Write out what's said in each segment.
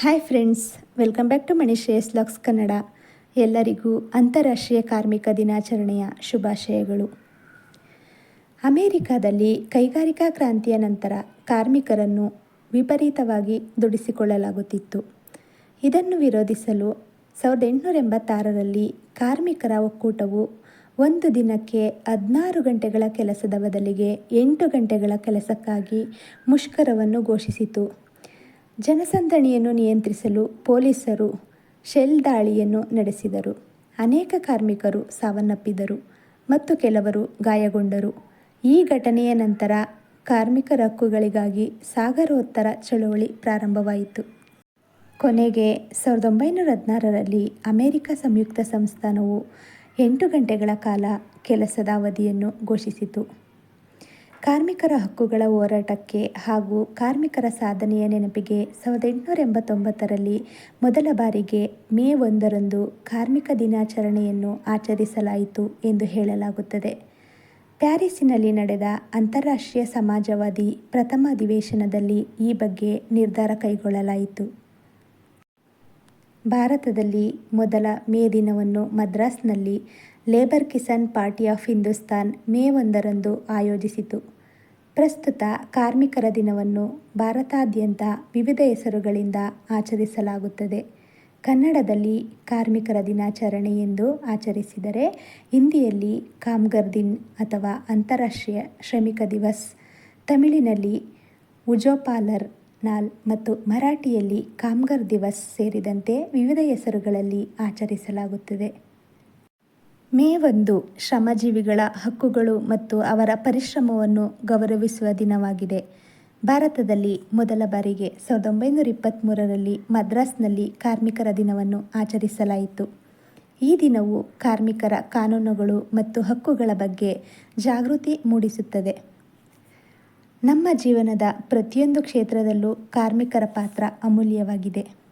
Hi friends welcome back to Manishreyas Lux Kannada ಎಲ್ಲರಿಗೂ ಅಂತಾರಾಷ್ಟ್ರೀಯ ಕಾರ್ಮಿಕ ದಿನಾಚರಣೆಯ ಶುಭಾಶಯಗಳು. ಅಮೆರಿಕಾದಲ್ಲಿ ಕೈಗಾರಿಕಾ ಕ್ರಾಂತಿಯ ನಂತರ ಕಾರ್ಮಿಕರನ್ನು ವಿಪರೀತವಾಗಿ ದುಡಿಸಿಕೊಳ್ಳಲಾಗುತ್ತಿತ್ತು. ಇದನ್ನು ವಿರೋಧಿಸಲು ಸಾವಿರದ ಎಂಟುನೂರ ಎಂಬತ್ತಾರರಲ್ಲಿ ಕಾರ್ಮಿಕರ ಒಕ್ಕೂಟವು ಒಂದು ದಿನಕ್ಕೆ ಹದಿನಾರು ಗಂಟೆಗಳ ಕೆಲಸದ ಬದಲಿಗೆ ಎಂಟು ಗಂಟೆಗಳ ಕೆಲಸಕ್ಕಾಗಿ ಮುಷ್ಕರವನ್ನು ಘೋಷಿಸಿತು. ಜನಸಂದಣಿಯನ್ನು ನಿಯಂತ್ರಿಸಲು ಪೊಲೀಸರು ಶೆಲ್ ದಾಳಿಯನ್ನು ನಡೆಸಿದರು. ಅನೇಕ ಕಾರ್ಮಿಕರು ಸಾವನ್ನಪ್ಪಿದರು ಮತ್ತು ಕೆಲವರು ಗಾಯಗೊಂಡರು. ಈ ಘಟನೆಯ ನಂತರ ಕಾರ್ಮಿಕರ ಹಕ್ಕುಗಳಿಗಾಗಿ ಸಾಗರೋತ್ತರ ಚಳುವಳಿ ಪ್ರಾರಂಭವಾಯಿತು. ಕೊನೆಗೆ ಸಾವಿರದ ಒಂಬೈನೂರ ಹದಿನಾರರಲ್ಲಿ ಅಮೆರಿಕ ಸಂಯುಕ್ತ ಸಂಸ್ಥಾನವು ಎಂಟು ಗಂಟೆಗಳ ಕಾಲ ಕೆಲಸದ ಅವಧಿಯನ್ನು ಘೋಷಿಸಿತು. ಕಾರ್ಮಿಕರ ಹಕ್ಕುಗಳ ಹೋರಾಟಕ್ಕೆ ಹಾಗೂ ಕಾರ್ಮಿಕರ ಸಾಧನೆಯ ನೆನಪಿಗೆ ಸಾವಿರದ ಎಂಟುನೂರ ಎಂಬತ್ತೊಂಬತ್ತರಲ್ಲಿ ಮೊದಲ ಬಾರಿಗೆ ಮೇ ಒಂದರಂದು ಕಾರ್ಮಿಕ ದಿನಾಚರಣೆಯನ್ನು ಆಚರಿಸಲಾಯಿತು ಎಂದು ಹೇಳಲಾಗುತ್ತದೆ. ಪ್ಯಾರಿಸ್ಸಿನಲ್ಲಿ ನಡೆದ ಅಂತಾರಾಷ್ಟ್ರೀಯ ಸಮಾಜವಾದಿ ಪ್ರಥಮ ಅಧಿವೇಶನದಲ್ಲಿ ಈ ಬಗ್ಗೆ ನಿರ್ಧಾರ ಕೈಗೊಳ್ಳಲಾಯಿತು. ಭಾರತದಲ್ಲಿ ಮೊದಲ ಮೇ ದಿನವನ್ನು ಮದ್ರಾಸ್ನಲ್ಲಿ Labour Kisan Party of Hindustan May ಒಂದರಂದು ಆಯೋಜಿಸಿತು. ಪ್ರಸ್ತುತ ಕಾರ್ಮಿಕರ ದಿನವನ್ನು ಭಾರತಾದ್ಯಂತ ವಿವಿಧ ಹೆಸರುಗಳಿಂದ ಆಚರಿಸಲಾಗುತ್ತದೆ. ಕನ್ನಡದಲ್ಲಿ ಕಾರ್ಮಿಕರ ದಿನಾಚರಣೆ ಎಂದು ಆಚರಿಸಿದರೆ ಹಿಂದಿಯಲ್ಲಿ ಕಾಮ್ಗರ್ ದಿನ್ ಅಥವಾ ಅಂತಾರಾಷ್ಟ್ರೀಯ ಶ್ರಮಿಕ ದಿವಸ್, ತಮಿಳಿನಲ್ಲಿ ಉಜೋಪಾಲರ್ ನಾಲ್ ಮತ್ತು ಮರಾಠಿಯಲ್ಲಿ ಕಾಮ್ಗರ್ ದಿವಸ್ ಸೇರಿದಂತೆ ವಿವಿಧ ಹೆಸರುಗಳಲ್ಲಿ ಆಚರಿಸಲಾಗುತ್ತದೆ. ಮೇ ಒಂದು ಶ್ರಮಜೀವಿಗಳ ಹಕ್ಕುಗಳು ಮತ್ತು ಅವರ ಪರಿಶ್ರಮವನ್ನು ಗೌರವಿಸುವ ದಿನವಾಗಿದೆ. ಭಾರತದಲ್ಲಿ ಮೊದಲ ಬಾರಿಗೆ ಸಾವಿರದ ಒಂಬೈನೂರ ಇಪ್ಪತ್ತ್ಮೂರರಲ್ಲಿ ಮದ್ರಾಸ್ನಲ್ಲಿ ಕಾರ್ಮಿಕರ ದಿನವನ್ನು ಆಚರಿಸಲಾಯಿತು. ಈ ದಿನವು ಕಾರ್ಮಿಕರ ಕಾನೂನುಗಳು ಮತ್ತು ಹಕ್ಕುಗಳ ಬಗ್ಗೆ ಜಾಗೃತಿ ಮೂಡಿಸುತ್ತದೆ. ನಮ್ಮ ಜೀವನದ ಪ್ರತಿಯೊಂದು ಕ್ಷೇತ್ರದಲ್ಲೂ ಕಾರ್ಮಿಕರ ಪಾತ್ರ ಅಮೂಲ್ಯವಾಗಿದೆ.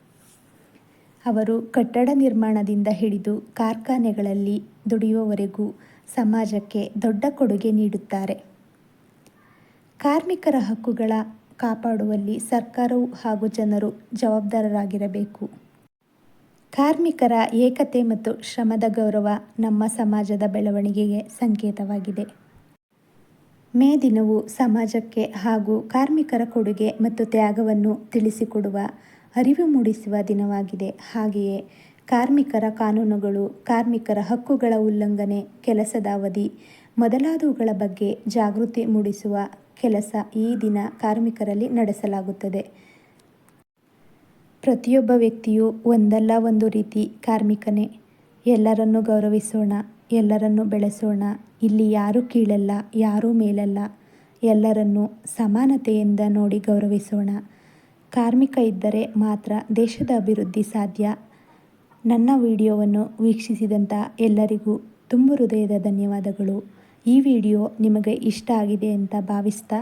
ಅವರು ಕಟ್ಟಡ ನಿರ್ಮಾಣದಿಂದ ಹಿಡಿದು ಕಾರ್ಖಾನೆಗಳಲ್ಲಿ ದುಡಿಯುವವರೆಗೂ ಸಮಾಜಕ್ಕೆ ದೊಡ್ಡ ಕೊಡುಗೆ ನೀಡುತ್ತಾರೆ. ಕಾರ್ಮಿಕರ ಹಕ್ಕುಗಳ ಕಾಪಾಡುವಲ್ಲಿ ಸರ್ಕಾರವು ಹಾಗೂ ಜನರು ಜವಾಬ್ದಾರರಾಗಿರಬೇಕು. ಕಾರ್ಮಿಕರ ಏಕತೆ ಮತ್ತು ಶ್ರಮದ ಗೌರವ ನಮ್ಮ ಸಮಾಜದ ಬೆಳವಣಿಗೆಗೆ ಸಂಕೇತವಾಗಿದೆ. ಮೇ ದಿನವು ಸಮಾಜಕ್ಕೆ ಹಾಗೂ ಕಾರ್ಮಿಕರ ಕೊಡುಗೆ ಮತ್ತು ತ್ಯಾಗವನ್ನು ತಿಳಿಸಿಕೊಡುವ ಅರಿವು ಮೂಡಿಸುವ ದಿನವಾಗಿದೆ. ಹಾಗೆಯೇ ಕಾರ್ಮಿಕರ ಕಾನೂನುಗಳು, ಕಾರ್ಮಿಕರ ಹಕ್ಕುಗಳ ಉಲ್ಲಂಘನೆ ಕೆಲಸದ ಅವಧಿ ಮೊದಲಾದವುಗಳ ಬಗ್ಗೆ ಜಾಗೃತಿ ಮೂಡಿಸುವ ಕೆಲಸ ಈ ದಿನ ಕಾರ್ಮಿಕರಲ್ಲಿ ನಡೆಸಲಾಗುತ್ತದೆ. ಪ್ರತಿಯೊಬ್ಬ ವ್ಯಕ್ತಿಯು ಒಂದಲ್ಲ ಒಂದು ರೀತಿ ಕಾರ್ಮಿಕನೇ. ಎಲ್ಲರನ್ನೂ ಗೌರವಿಸೋಣ, ಎಲ್ಲರನ್ನೂ ಬೆಳೆಸೋಣ. ಇಲ್ಲಿ ಯಾರೂ ಕೀಳಲ್ಲ, ಯಾರೂ ಮೇಲಲ್ಲ. ಎಲ್ಲರನ್ನು ಸಮಾನತೆಯಿಂದ ನೋಡಿ ಗೌರವಿಸೋಣ. ಕಾರ್ಮಿಕ ಇದ್ದರೆ ಮಾತ್ರ ದೇಶದ ಅಭಿವೃದ್ಧಿ ಸಾಧ್ಯ. ನನ್ನ ವಿಡಿಯೋವನ್ನು ವೀಕ್ಷಿಸಿದಂಥ ಎಲ್ಲರಿಗೂ ತುಂಬ ಹೃದಯದ ಧನ್ಯವಾದಗಳು. ಈ ವಿಡಿಯೋ ನಿಮಗೆ ಇಷ್ಟ ಆಗಿದೆ ಅಂತ ಭಾವಿಸ್ತಾ,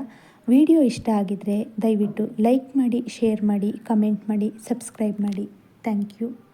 ವಿಡಿಯೋ ಇಷ್ಟ ಆಗಿದ್ದರೆ ದಯವಿಟ್ಟು ಲೈಕ್ ಮಾಡಿ, ಶೇರ್ ಮಾಡಿ, ಕಮೆಂಟ್ ಮಾಡಿ, ಸಬ್ಸ್ಕ್ರೈಬ್ ಮಾಡಿ. Thank you.